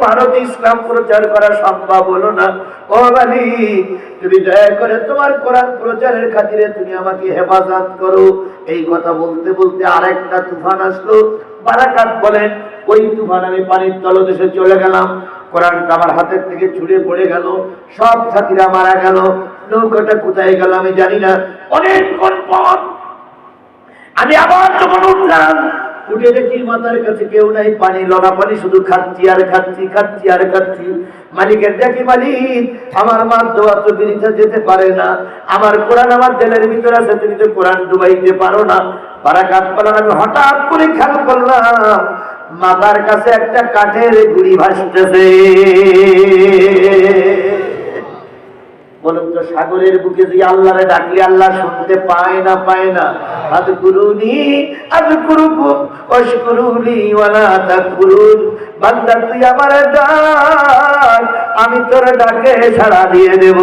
ভারতে ইসলাম প্রচার করা সম্ভব হলো না। ও মালিক তুমি দয়া করে তোমার কোরআন প্রচারের খাতিরে তুমি আমাকে হেফাজত করো। এই কথা বলতে বলতে আরেকটা তুফান আসলো। বারাকাত বলেন, ওই তুফান আমি পানির তলদেশে চলে গেলাম। কোরআনটা আমার হাতের থেকে ছুড়ে পড়ে গেল। সব সাথীরা মারা গেল। নৌকাটা কোথায় গেল আমি জানি না। অনেকক্ষণ পর আমি আবার যখন উঠলাম উঠে দেখি মাথার কাছে কেউ নাই, পানি লড়া পানি, শুধু খাচ্ছি আর খাচ্ছি খাচ্ছি আর খাচ্ছি। মালিকের দেখি মালিক, আমার মার দোয়া তো বিরিতে যেতে পারে না। আমার কোরআন আমার দেলের ভিতরে আছে, তুমি তো কোরআন ডুবাইতে পারো না। বারাকাত পালার আমি হঠাৎ করে খেয়াল করলাম, মাথার কাছে একটা কাঠের গুড়ি ভাসতেছে। বলুন তো, সাগরের বুকে যে আল্লাহরে ডাকলে আল্লাহ শুনতে পায় না পায় না। আদ গুরুনি আদ গুরুকুম অশকুরুনি ওয়ালা তাকফুরুন বান্দা, তুই আমার ডাক, আমি তোর ডাকে সাড়া দিয়ে দেব।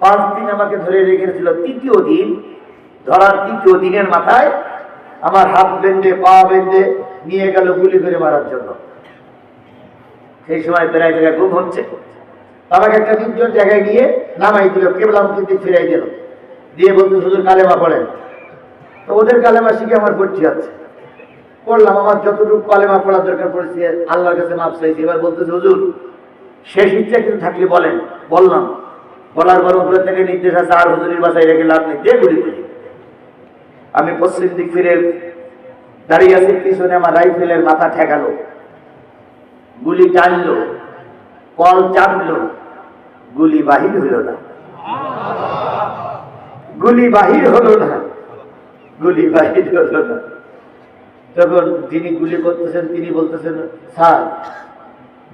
পাঁচ দিন আমাকে ধরে রেখেছিল, তৃতীয় দিন, ধরার তৃতীয় দিনের মাথায় আমার হাত বেঁধে, পা বেঁধে নিয়ে গেল গুলি করে মারার জন্য। সেই সময় প্রায় জায়গায় ঘুম হচ্ছে। আমাকে একটা নির্জন জায়গায় গিয়ে নামাই দিল কেবলাম কিন্তু ফিরাই দিল। দিয়ে বলতে শুধু কালেমা পড়েন। তো ওদের কালেমা শিখে আমার ভর্তি আছে পড়লাম, আমার যতটুকু কালেমা পড়ার দরকার পড়েছে, আল্লাহর কাছে মাপ চাইছি। এবার বলতেছে, হুজুর, শেষ ইচ্ছা কিন্তু থাকলে বলেন। বললাম। বলার পর উপরে থেকে নির্দেশ আছে, আর হুজুরের বাসায় রেখে লাভ নেই, যে গুলি করি। আমি পশ্চিম দিক ফিরে দাঁড়িয়ে আছি, পিছনে আমার রাইফেলের মাথা ঠেকালো। গুলি টানলো, কল চাপলো। গুলি বাহির হইল না। গুলি বাহির হলো না। গুলি বাহির হলো না। যখন যিনি গুলি করতেছেন, তিনি বলতেছেন, স্যার,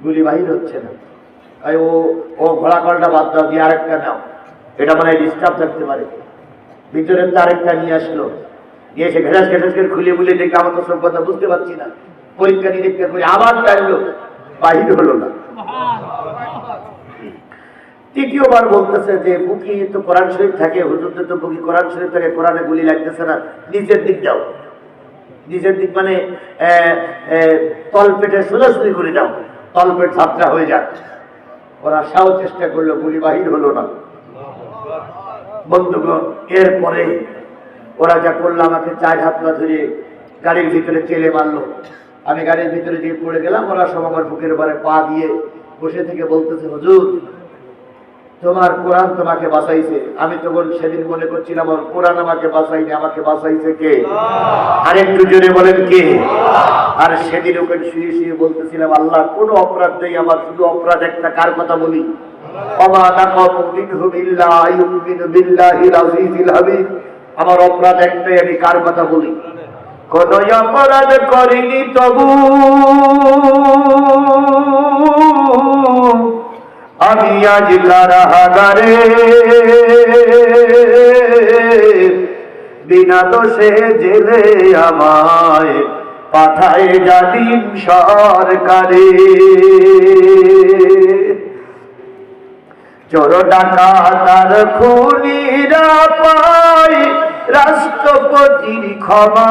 গুলি বাহির হচ্ছে না। এই ও ও ঘোড়া কলটা বাদ দাও, দিয়ে আরেকটা নাও। এটা মানে ডিস্টার্ব থাকতে পারে। ভিতরে তো আরেকটা নিয়ে আসলো। নিয়ে এসে ঘেরাস ঘেরাস করে খুলে বুলে দেখে আমার তো সব কথা বুঝতে পারছি না। পরীক্ষা নিরীক্ষা করে আবার টানলো। বাহির হলো না। তৃতীয়বার বলতেছে যে, বুকি তো কোরআন শরীফ থাকে হুজুরদের তো বুকি কোরআন শরীফ থাকে, কোরআনে গুলি লাগতেছে না নিচের দিক যাও। নিচের দিক মানে তলপেটে সোজাসুজি করে যাও তলপেট যাত্রা হয়ে যাক। ওরা সাও চেষ্টা করল, গুলি বাহির হলো না। বন্ধুগণ, এরপরে ওরা যা করল, আমাকে চার হাত পা ধরে গাড়ির ভিতরে চেলে মারলো। আমি গাড়ির ভিতরে যে পড়ে গেলাম, ওরা সব আমার বুকের উপরে পা দিয়ে বসে থেকে বলতেছে, হুজুর তোমার কোরআন তোমাকে বাঁচাইছে। আমি তখন সেদিন মনে করছিলাম আমার কোরআন আমাকে বাঁচাইনি আমাকে বাঁচাইছে কে? আর একটু জোরে বলেন কে? আর সেদিন ওকে শুয়ে শুয়ে বলতেছিলাম, আল্লাহ, কোন অপরাধ নেই আমার, শুধু অপরাধ একটা, কার কথা বলি? আমার অপরাধ একটাই, আমি কার কথা বলি? কোন অপরাধ করিনি তবু। আমি আজ কারাগারে বিনা দোষে জেলে আমায় পাঠায় জালিম সরকারে। চোর ডাকা তার খুনিরা পাই রাষ্ট্রপতির ক্ষমা।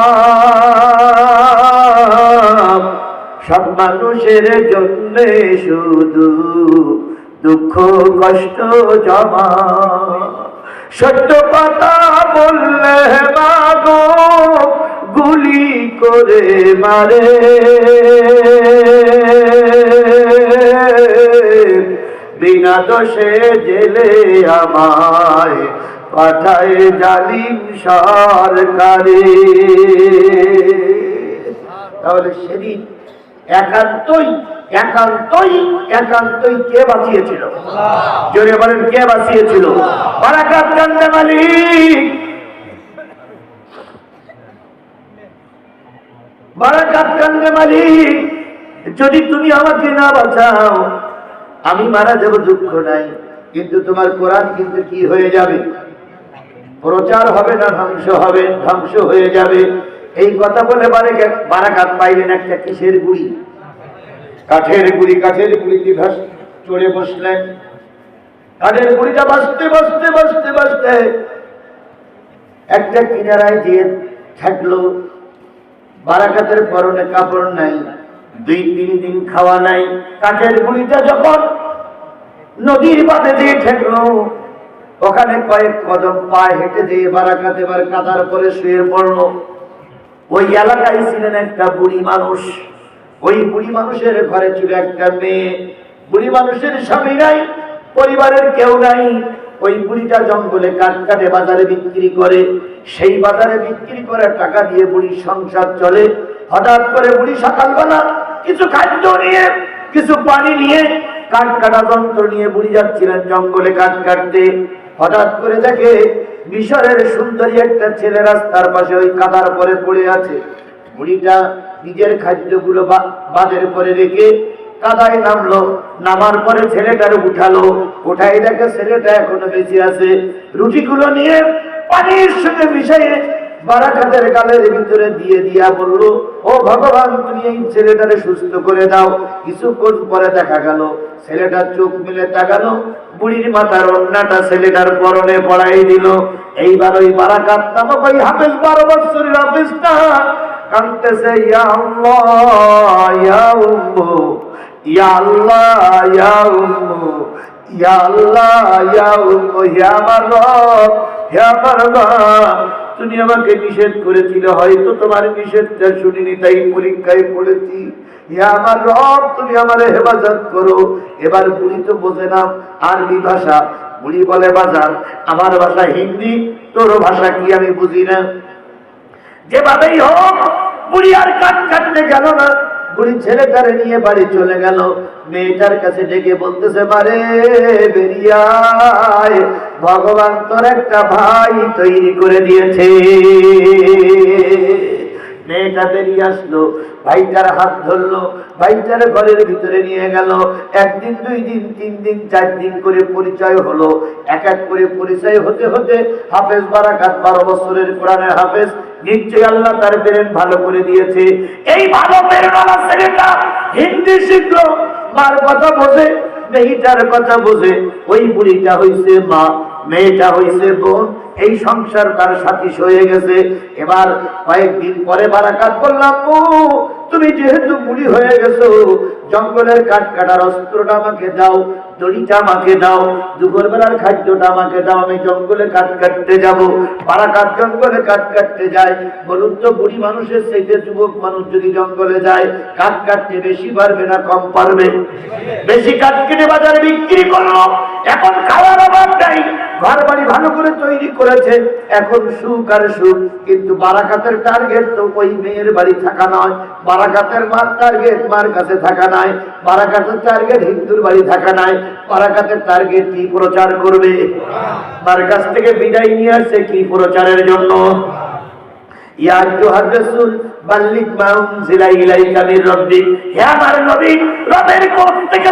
সব মানুষের জন্য শুধু দুঃখ, কষ্ট, জমা। সত্য কথা বললে মাগো, গুলি করে মারে। বিনা দোষে জেলে আমায় পাঠায় জালিম সরকারে। তাহলে সেদিন একান্তই একান্তই একান্তই কে বাঁচিয়েছিল? জোরে বলেন, কে বাঁচিয়েছিল? যদি তুমি আমাকে না বাঁচাও, আমি মারা যাব, দুঃখ নাই। কিন্তু তোমার কোরআন কিন্তু কি হয়ে যাবে? প্রচার হবে না, ধ্বংস হবে, ধ্বংস হয়ে যাবে। এই কথা বলে বারে বারাকাত পাইলেন একটা কিসের গুড়ি? কাঠের গুড়ি, কাঠের গুড়িতে ভাস চড়ে বসলেন। কাঠের গুড়িটা বাঁচতে বাঁচতে বাঁচতে বাঁচতে একটা কিনারায় যে থাকল বারাকাতের পরনে কাপড় নাই, দুই, তিন দিন খাওয়া নাই। কাঠের গুড়িটা যখন নদীর পাতে দিয়ে ঠেকলো, ওখানে কয়েক কদম পায়ে হেঁটে দিয়ে বারাকাত এবার কাতার পরে শুয়ে পড়ল। ওই এলাকায় ছিলেন একটা বুড়ি মানুষ। ওই বুড়ি মানুষের ঘরে ছিল একটা মেয়ে। বুড়ি মানুষের স্বামী নাই, পরিবারের কেউ নাই। ওই বুড়িটা জঙ্গলে কাঠ কাটে, বাজারে বিক্রি করে। সেই বাজারে বিক্রি করে টাকা দিয়ে বুড়ির সংসার চলে। হঠাৎ করে বুড়ি সকালবেলা কিছু খাদ্য নিয়ে, কিছু পানি নিয়ে, কাঠ কাটা যন্ত্র নিয়ে বুড়ি যাচ্ছিলেন জঙ্গলে কাঠ কাটতে। হঠাৎ করে দেখে মিশরের সুন্দরী একটা ছেলে রাস্তার পাশে ওই কাদার পরে পড়ে আছে। বুড়িটা নিজের খাদ্যগুলো বাদের পরে রেখে কাদায় নামলো। নামার পরে ছেলেটার উঠালো। উঠাই দেখে ছেলেটা এখনও বেঁচে আছে। রুটিগুলো নিয়ে পানির সঙ্গে মিশিয়ে বারাকাতের গালের ভিতরে দিয়ে দিয়া বলল, ও ভগবান, তুমি এই ছেলেটারে সুস্থ করে দাও। কিছুক্ষণ পরে দেখা গেল ছেলেটার চোখ মিলে তাকালো। বুড়ির মাথার অন্যটা ছেলেটার পরনে পড়াই দিল। এইবার ওই বারাকাত নামক ওই হাফেজ বারো বছরের হাফেজটা কাঁদতেছে ইয়া আল্লাহ আমার রব রব তুমি আমাকে নিষেধ করেছিলে, হয়তো তোমার নিষেধটা শুনিনি, তাই পরীক্ষায় পড়েছি। ইয়া আমার রব, তুমি আমার হেফাজত করো। এবার বুড়ি তো বোঝে না, আরবি ভাষা। বুড়ি বলে, বাজার, আমার ভাষা হিন্দি, তোর ভাষা কি আমি বুঝি না? যেভাবেই হোক, বুড়ি আর কাট কাটতে গেল না। বুড়ি ছেলেটারে নিয়ে বাড়ি চলে গেল। মেয়েটার কাছে ডেকে বলতেছে মারে বেরিয়ায় ভগবান তোর একটা ভাই তৈরি করে দিয়েছে। মেয়েটা বেরিয়ে আসলো, ভাইটার হাত ধরলো, ভাইটার ঘরের ভিতরে নিয়ে গেল। একদিন, দুই দিন, তিন দিন, চার দিন করে পরিচয় হলো। এক এক করে পরিচয় হতে হতে হাফেজ বারাকাত বারো বছরের কোরআনের হাফেজ, নিশ্চয়ই আল্লাহ তার ব্রেন ভালো করে দিয়েছে। এই ভালো ব্রেনওয়ালা ছেলেটা হিন্দি শিখলো, মার কথা বোঝে, মেয়েটার কথা বোঝে। ওই বুড়িটা হইছে মা, মেয়েটা হইছে বোন। এই সংসার তার সাথী হয়ে গেছে। এবার কয়েকদিন পরে বারাকাত বললাম তুমি যেহেতু বুড়ি হয়ে গেছো জঙ্গলের কাঠ কাটার অস্ত্রটা আমাকে দাও, দড়িটা আমাকে দাও দুপুর বেলার খাদ্যটা আমাকে দাও, আমি জঙ্গলে কাঠ কাটতে যাব। বারাকাত জঙ্গলে কাঠ কাটতে যায়। বলুন তো, বুড়ি মানুষের সেইতে যুবক মানুষ যদি জঙ্গলে যায়, কাঠ কাটতে বেশি পারবে না কম পারবে? বেশি কাঠ কেটে বাজারে বিক্রি করল এখন খাওয়ার অভাব নাই। ঘর বাড়ি ভালো করে তৈরি করেছে। এখন সুখ আর সুখ। কিন্তু বারাকাতের টার্গেট তো ওই মেয়ের বাড়ি থাকা নয়। বারাকাতের মার টার্গেট মার কাছে থাকা নাই। বারাকাতের টার্গেট হিন্দুর বাড়ি থাকা নাই। বারাকাতের টার্গেট কি প্রচার করবে? তার কাছ থেকে বিদায় নিয়ে আসছে কি প্রচারের জন্য? ইয়া থেকে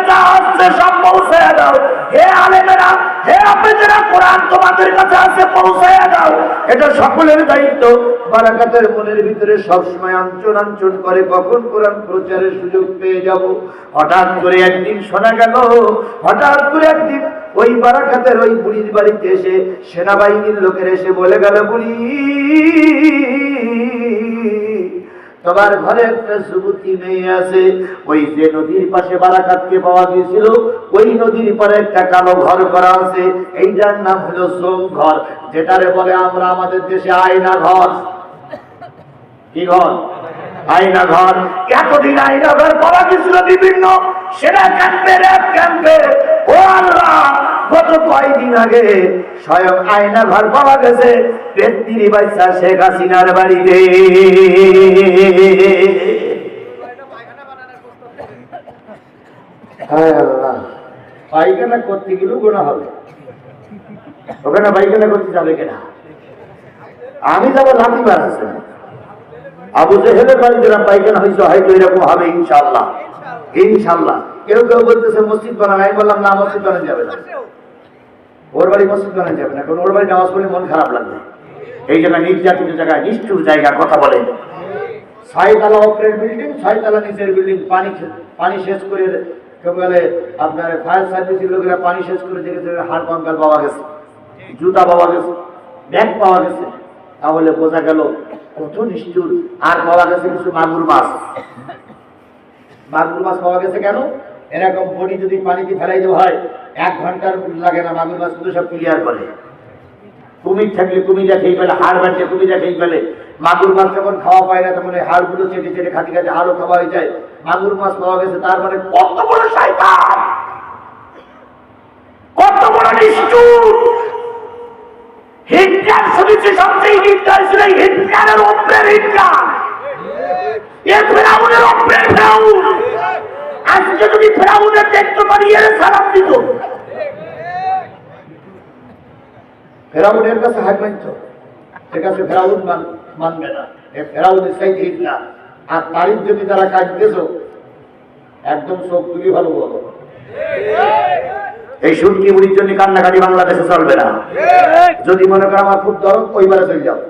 কোরআন তোমাদের কাছে আছে, পৌঁছায় দাও। এটা সকলের দায়িত্ব। বারাকাতের মনের ভিতরে সব সময় আঞ্চন আঞ্চন করে, কখন কোরআন প্রচারের সুযোগ পেয়ে যাব? হঠাৎ করে একদিন শোনা গেল, হঠাৎ করে একদিন ওই বারাকাতের ওই বুড়ির বাড়িতে এসে সেনাবাহিনীর লোকের এসে বলে গেল, বুড়ি তোমার ঘরে একটা যুবতী মেয়ে আছে। ওই যে নদীর পাশে বারাকাতকে পাওয়া গিয়েছিল, ওই নদীর পারে একটা কালো ঘর করা আছে। এইটার নাম হলো সোম ঘর, যেটারে বলে আমরা আমাদের দেশে আয়না ঘর। কি ঘর? আয়না ঘর। এতদিন আয়না ঘর করা গেছিল বিভিন্ন সেরা ক্যাম্পে, র্যাব ক্যাম্পে। ও আল্লাহ! আগে স্বয়ং আয়না ঘর পাওয়া গেছে। বাইসা শেখ হাসিনার বাড়িতে। ওখানে করতে যাবে কিনা? আমি যাব বাড়াচ্ছে আবু জেহেলের বাড়ি যারা পায়খানা হয়েছে, হয়তো এরকম হবে ইনশাল্লাহ ইনশাল্লাহ কেউ কেউ বলতেছে, মসজিদ বানান। আমি বললাম, না, মসজিদ বানানো যাবে না। ওর বাড়ি মসজিদ বানানো যাবে না, কারণ ওর বাড়ি নামাজ পড়লে মন খারাপ লাগবে। এই জন্য নির্যাতিত জায়গায়, নিষ্ঠুর জায়গা কথা বলে। ছয়তলা উপরের বিল্ডিং ছয়তলা নিচের বিল্ডিং পানি পানি শেষ করে বলে আপনার ফায়ার সার্ভিসের লোকেরা পানি শেষ করে দেখেছে, হাড় কঙ্কাল পাওয়া গেছে, জুতা পাওয়া গেছে, ব্যাগ পাওয়া গেছে। তাহলে বোঝা গেল কত নিষ্ঠুর। আর পাওয়া গেছে কিছু মাগুর মাছ। মাগুর মাছ পাওয়া গেছে কেন? এরকম বডি যদি পানিতে ফেলাই দেওয়া হয় এক ঘণ্টার লাগে না মাগুর মাছ শুধু সব ক্লিয়ার করে। কুমির থাকলে কুমিরা খেয়ে ফেলে হাড় বাঁচলে কুমিরা খেয়ে ফেলে মাগুর মাছ যখন খাওয়া পায় না, তখন হাড়গুলো চেটে চেটে খাটি খাটি হাড়ও খাওয়া হয়ে যায়। মাগুর মাছ পাওয়া গেছে, তার মানে কত বড় শয়তান! কত বড় নিষ্ঠুর! হিটলার শুনেছি সবচেয়ে হিটলার ছিল হিটলারের অপ্রের হিটলার। এ ফেরাউনের অপ্রের ফেরাউন! আজকে যদি ফেরাউনের দেখতে পারি এর সালাম দিত। ফেরাউনের কাছে হার মানত সে কাছে ফেরাউন মানবে না। এ ফেরাউনের সেই হিটলার আর তারিখ যদি তারা কাটতেছ একদম চোখ তুলি ভালো বলো এই সুটকি মুড়ির জন্য কান্নাকাটি বাংলাদেশে চলবে না। যদি মনে করো আমার খুব দরদ ওইবারে চলে যাও।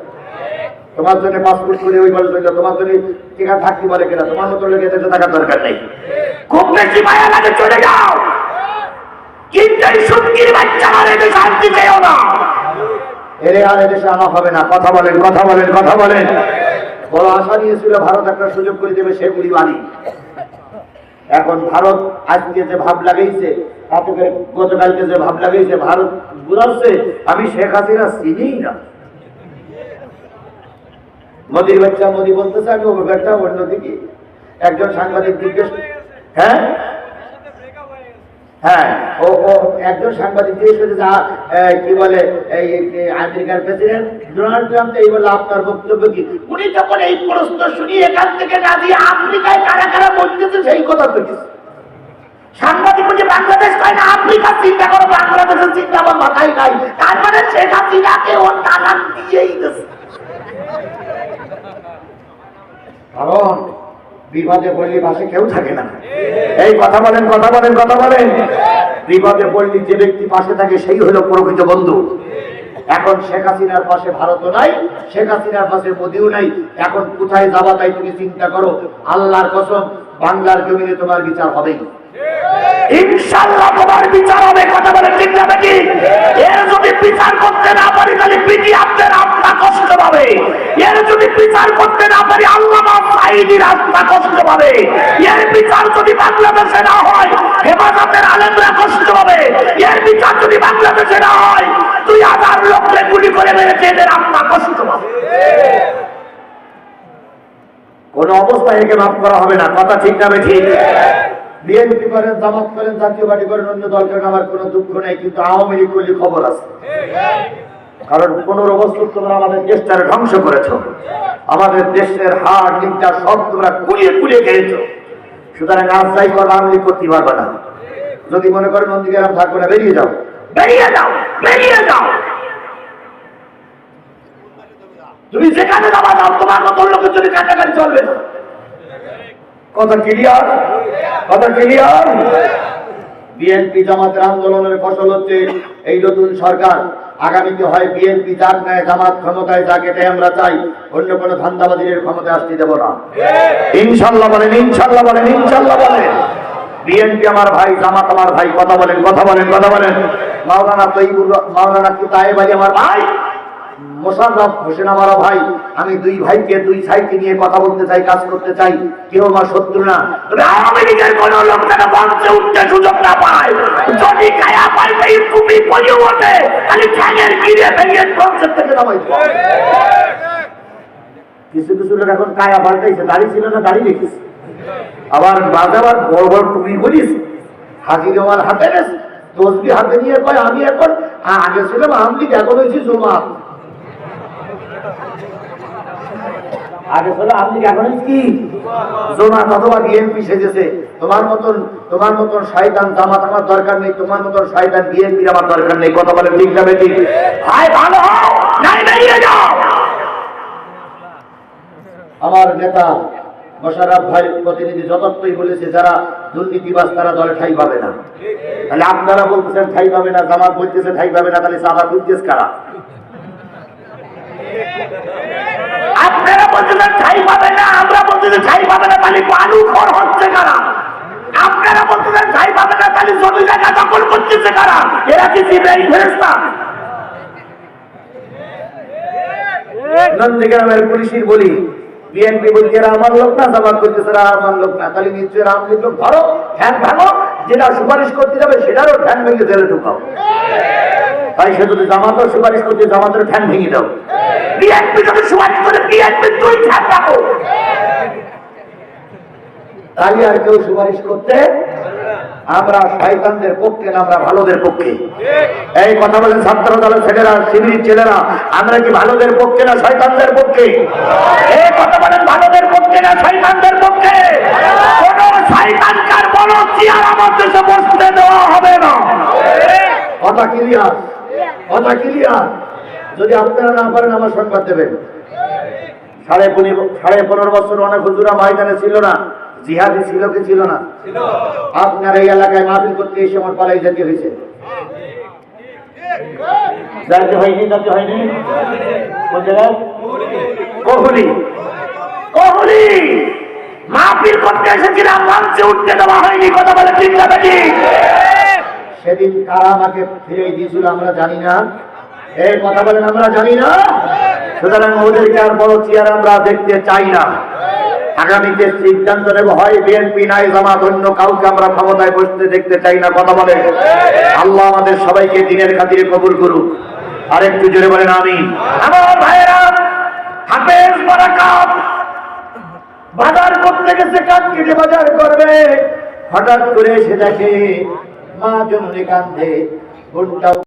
তোমার জন্য পাসপোর্ট করে ওইবারে চলে তোমার জন্য টিকা থাকতে পারে কিনা? তোমার মতো লেগে দেশে থাকার দরকার নেই। খুব বেশি মায়া লাগে, চলে যাও। এদেশে এদেশে হবে না। কথা বলেন কথা বলেন কথা বলেন। বড় আশা নিয়েছিল, ভারত একটা সুযোগ করে দেবে, সে এখন ভারত আজকে যে ভাব গতকালকে যে ভাব লাগাইছে, ভারত বুঝাচ্ছে আমি শেখ হাসিনা চিনিই না। মোদির বাচ্চা মোদি বলতেছে আমি অভিজ্ঞতা অন্যদিকে একজন সাংবাদিক জিজ্ঞেস হ্যাঁ? হ্যাঁ ও ও একজন সাংবাদিক জিজ্ঞেস করছে যে, কি বলে এই আমেরিকার প্রেসিডেন্ট ডোনাল্ড ট্রাম্প এই বলে আপনার বক্তব্য কি? উনি যখন এই প্রশ্ন শুনি এখান থেকে না দিয়ে আফ্রিকায় কারা কারা বলতেছে সেই কথা তো সাংবাদিক বলছে বাংলাদেশ কয় না আফ্রিকা চিন্তা করো বাংলাদেশের চিন্তা আমার মাথায় নাই তার মানে শেখ হাসিনাকে ও টানান দিয়েই দিচ্ছে। কারণ বিপদে পড়লে পাশে কেউ থাকে না। এই কথা বলেন কথা বলেন কথা বলেন। বিপদে পড়লে যে ব্যক্তি পাশে থাকে, সেই হলো প্রকৃত বন্ধু। এখন শেখ হাসিনার পাশে ভারতও নাই, শেখ হাসিনার পাশে মোদিও নাই। এখন কোথায় যাবা তাই তুমি চিন্তা করো। আল্লাহর কসম, বাংলার জমিনে তোমার বিচার হবেই। বিচার হবে করতে না পারি, তাহলে আপনার কষ্ট পাবে। এর যদি বিচার করতে না সাইদির আত্মা কষ্ট পাবে। এর বিচার যদি বাংলাদেশে না হয় হেফাজতের আলেমরা কষ্ট পাবে। এর বিচার যদি বাংলাদেশে না হয় দুই হাজার লোককে গুলি করে মেরেছে এদের আত্মা কষ্ট পাবে। কোন অবস্থায় একে মাফ করা হবে না কথা ঠিক না ঠিক? বিএনপি করেন জামাত করেন জাতীয় পার্টি করেন অন্য দল করেন আমার কোনো দুঃখ নেই কিন্তু আওয়ামী লীগ করলে খবর আছে। কারণ পনেরো বছর তোমরা আমাদের দেশটারে ধ্বংস করেছ। আমাদের দেশের হার নিকটা সব তোমরা কুড়িয়ে কুড়িয়ে খেয়েছ। সুতরাং আজ যাই করো আওয়ামী লীগ করতে পারবে না। যদি মনে করেন নন্দীগ্রাম থাকবে না, বেরিয়ে যাও। বেরিয়ে যাও! বেরিয়ে যাও! তুমি যেখানে যাবা যাও, তোমার মতো লোকের যদি কাছাকাছি চলবে না। কথা ক্লিয়ার কথা ক্লিয়ার বিএনপি জামাতের আন্দোলনের ফসল হচ্ছে এই নতুন সরকার। আগামীতে হয় বিএনপি, যার নেয় জামাত ক্ষমতায় যাক, এটাই আমরা চাই। অন্য কোনো ধান্দাবাজির ক্ষমতায় আসতে দেব না। ইনশাল্লাহ বলেন ইনশাল্লাহ বলেন ইনশাল্লাহ বলেন। বিএনপি আমার ভাই, জামাত আমার ভাই, কথা বলেন কথা বলেন কথা বলেন। মাওলানা তৈবুর মাওলানা কি তাই ভাই আমার ভাই। মোশাররফ হোসেন আমার ভাই, আমি দুই ভাইকে, দুই সাইডকে নিয়ে কথা বলতে চাই, কাজ করতে চাই। কেউ আমার শত্রু না। তবে কোন লোক উঠতে সুযোগ না পায়। যদি পাইবে তুমি ওঠে খালি গিরে ভেঙে মঞ্চের থেকে নামাই কিছু কিছু লোক এখন কায়া পাল্টাইছে। দাঁড়িয়ে ছিল না দাঁড়িয়ে রেখেছে। আবার বাজাবার বড় বড় টুপি করিস হাজির আমার হাতে তসবি হাতে নিয়ে কয়, আমি এখন আগে ছিলাম আমলি এখন হয়েছি জমা আগে ছিল আপনি এখন কি জোনা অথবা বিএনপি সেজেছে। তোমার মতন তোমার মতন শয়তান জামাত আমার দরকার নেই, তোমার মতন শয়তান বিএনপি আমার দরকার নেই। কথা বলে ঠিক যাবে ঠিক হায় ভালো নাই বেরিয়ে যাও! আমার নেতা মোশাররফ ভাই প্রতিনিধি যতত্বই বলেছে, যারা দুর্নীতিবাস তারা দলে ঠাই পাবে না। তাহলে আপনারা বলতেছেন ঠাই পাবে না, জামাত বলতেছে ঠাই পাবে না, তাহলে সাদা বুঝতেছ কারা? আপনারা বলতেছেন ঠাই পাবে না, আমরা বলতেছি ঠাই পাবে না, তাহলে বালু খর হচ্ছে কারা? আপনারা বলতেছেন ঠাই পাবে না, তাহলে জমি জায়গা দখল করতেছে কারা? এরা কি জিব্রাইল নন্দীগ্রামের পুলিশের বলি বিএনপি বলছে আমার লোক না, জামাত করতেছে এরা আমার লোক না। তাহলে নিশ্চয়ই রাম লোক। ধরো ঠ্যাং ভাঙো, যেটা সুপারিশ করতে যাবে, সেটারও ঠ্যাং ভেঙে জেলে ঢুকাও। তাই সে যদি জামাতও সুপারিশ করতে জামাতের ঠ্যাং ভেঙে দাও। বিএনপি যদি সুপারিশ করে বিএনপি তুই ঠ্যাং রাখো। তাহলে আর কেউ সুপারিশ করতে আমরা শয়তানদের পক্ষে না, আমরা ভালোদের পক্ষে। এই কথা বলেন ছাত্র দলের ছেলেরা শিবির ছেলেরা, আমরা কি ভালোদের পক্ষে না, শয়তানদের পক্ষে? এই কথা বলেন, ভালোদের পক্ষে না, শয়তানদের পক্ষে? কোন শয়তানকার বড় চেয়ার আমার দেশে বসতে দেওয়া হবে না। কথা ক্লিয়ার কথা ক্লিয়ার যদি আপনারা না পারেন, আমার সংবাদ দেবেন। সাড়ে সাড়ে পনেরো বছর অনেক হুজুরা ময়দানে ছিল না। জিহাদি ছিল কি ছিল না? আপনার এই এলাকায় মাহফিল করতে এসে আমার পালাই যেতে হয়েছে। যাতে হয়নি কোহলি। কোহলি! মাহফিল করতে এসেছিলাম, মঞ্চে উঠতে দেওয়া হয়নি। কথা বলে না ঠিক সেদিন কারা আমাকে ফিরে দিয়েছিল আমরা জানি না। এই কথা বলেন, আমরা জানি না। সুতরাং ওদেরকে আর বড় চেয়ার আমরা দেখতে চাই না। আগামীতে সিদ্ধান্ত নেব, হয় বিএনপি নাই, জামাত অন্য কাউকে আমরা ক্ষমতায় বসতে দেখতে চাই না, কথা বলে আল্লাহ আমাদের সবাইকে দিনের খাতিরে কবুল করুক। আর একটু জোরে বলেন আমি আমার ভাইয়েরা, হাফেজ বারাকাত, বাজার করতে গেছে কাঠ কেটে বাজার করবে। হঠাৎ করে এসে দেখে মা জননী কান্দে বোনটাও